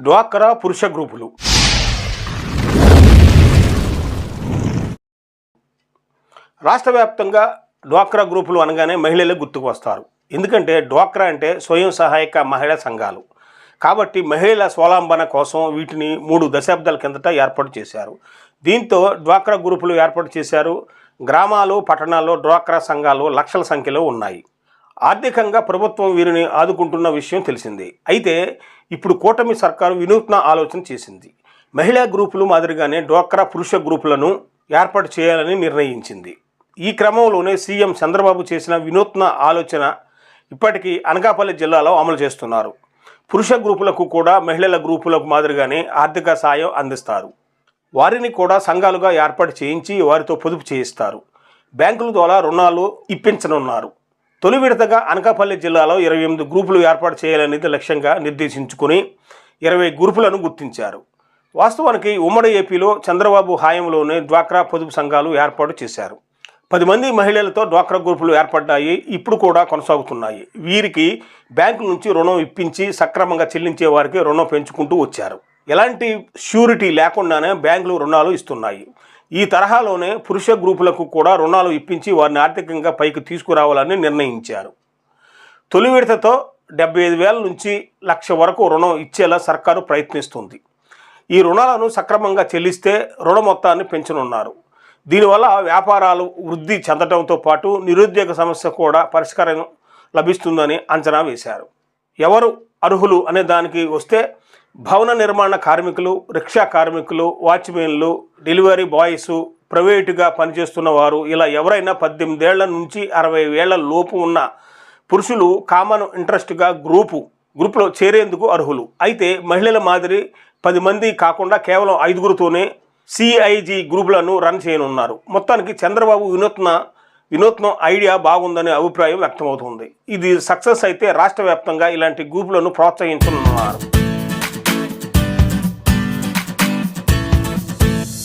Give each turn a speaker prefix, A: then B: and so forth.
A: డ్వాక్రా పురుష గ్రూపులు. రాష్ట్ర వ్యాప్తంగా డ్వాక్రా గ్రూపులు అనగానే మహిళలే గుర్తుకు వస్తారు. ఎందుకంటే డ్వాక్రా అంటే స్వయం సహాయక మహిళా సంఘాలు. కాబట్టి మహిళల స్వలంబన కోసం వీటిని మూడు దశాబ్దాల కిందట ఏర్పాటు చేశారు. దీంతో డ్వాక్రా గ్రూపులు ఏర్పాటు చేశారు. గ్రామాలు పట్టణాల్లో డ్వాక్రా సంఘాలు లక్షల సంఖ్యలో ఉన్నాయి. ఆర్థికంగా ప్రభుత్వం వీరిని ఆదుకుంటున్న విషయం తెలిసిందే. అయితే ఇప్పుడు కూటమి సర్కారు వినూత్న ఆలోచన చేసింది. మహిళా గ్రూపులు మాదిరిగానే డ్వాక్రా పురుష గ్రూపులను ఏర్పాటు చేయాలని నిర్ణయించింది. ఈ క్రమంలోనే సీఎం చంద్రబాబు చేసిన వినూత్న ఆలోచన ఇప్పటికీ అనకాపల్లి జిల్లాలో అమలు చేస్తున్నారు. పురుష గ్రూపులకు కూడా మహిళల గ్రూపులకు మాదిరిగానే ఆర్థిక సాయం అందిస్తారు. వారిని కూడా సంఘాలుగా ఏర్పాటు చేయించి వారితో పొదుపు చేయిస్తారు. బ్యాంకుల ద్వారా రుణాలు ఇప్పించనున్నారు. తొలి విడతగా అనకాపల్లి జిల్లాలో ఇరవై ఎనిమిది గ్రూపులు ఏర్పాటు చేయాలనేది లక్ష్యంగా నిర్దేశించుకుని ఇరవై గ్రూపులను గుర్తించారు. వాస్తవానికి ఉమ్మడి ఏపీలో చంద్రబాబు హాయంలోనే డ్వాక్రా పొదుపు సంఘాలు ఏర్పాటు చేశారు. పది మంది మహిళలతో డ్వాక్రా గ్రూపులు ఏర్పడ్డాయి ఇప్పుడు కూడా కొనసాగుతున్నాయి. వీరికి బ్యాంకు నుంచి రుణం ఇప్పించి సక్రమంగా చెల్లించే వారికి రుణం పెంచుకుంటూ వచ్చారు. ఎలాంటి ష్యూరిటీ లేకుండానే బ్యాంకులు రుణాలు ఇస్తున్నాయి. ఈ తరహాలోనే పురుష గ్రూపులకు కూడా రుణాలు ఇప్పించి వారిని ఆర్థికంగా పైకి తీసుకురావాలని నిర్ణయించారు. తొలి విడతతో డెబ్బై ఐదు వేల నుంచి లక్ష వరకు రుణం ఇచ్చేలా సర్కారు ప్రయత్నిస్తుంది. ఈ రుణాలను సక్రమంగా చెల్లిస్తే రుణ మొత్తాన్ని పెంచనున్నారు. దీనివల్ల వ్యాపారాలు వృద్ధి చెందడంతో పాటు నిరుద్యోగ సమస్య కూడా పరిష్కారం లభిస్తుందని అంచనా వేశారు. ఎవరు అర్హులు అనే దానికి వస్తే భవన నిర్మాణ కార్మికులు రిక్షా కార్మికులు వాచ్మెన్లు డెలివరీ బాయ్స్ ప్రైవేటుగా పనిచేస్తున్న వారు ఇలా ఎవరైనా పద్దెనిమిదేళ్ళ నుంచి అరవై ఏళ్ళ లోపు ఉన్న పురుషులు కామన్ ఇంట్రెస్ట్గా గ్రూపు గ్రూపులో చేరేందుకు అర్హులు. అయితే మహిళల మాదిరి పది మంది కాకుండా కేవలం ఐదుగురితోనే సిఐజీ గ్రూపులను రన్ చేయనున్నారు. మొత్తానికి చంద్రబాబు వినూత్న వినూత్న ఐడియా బాగుందనే అభిప్రాయం వ్యక్తమవుతుంది. ఇది సక్సెస్ అయితే రాష్ట్ర వ్యాప్తంగా ఇలాంటి గ్రూపులను ప్రోత్సహించనున్నారు.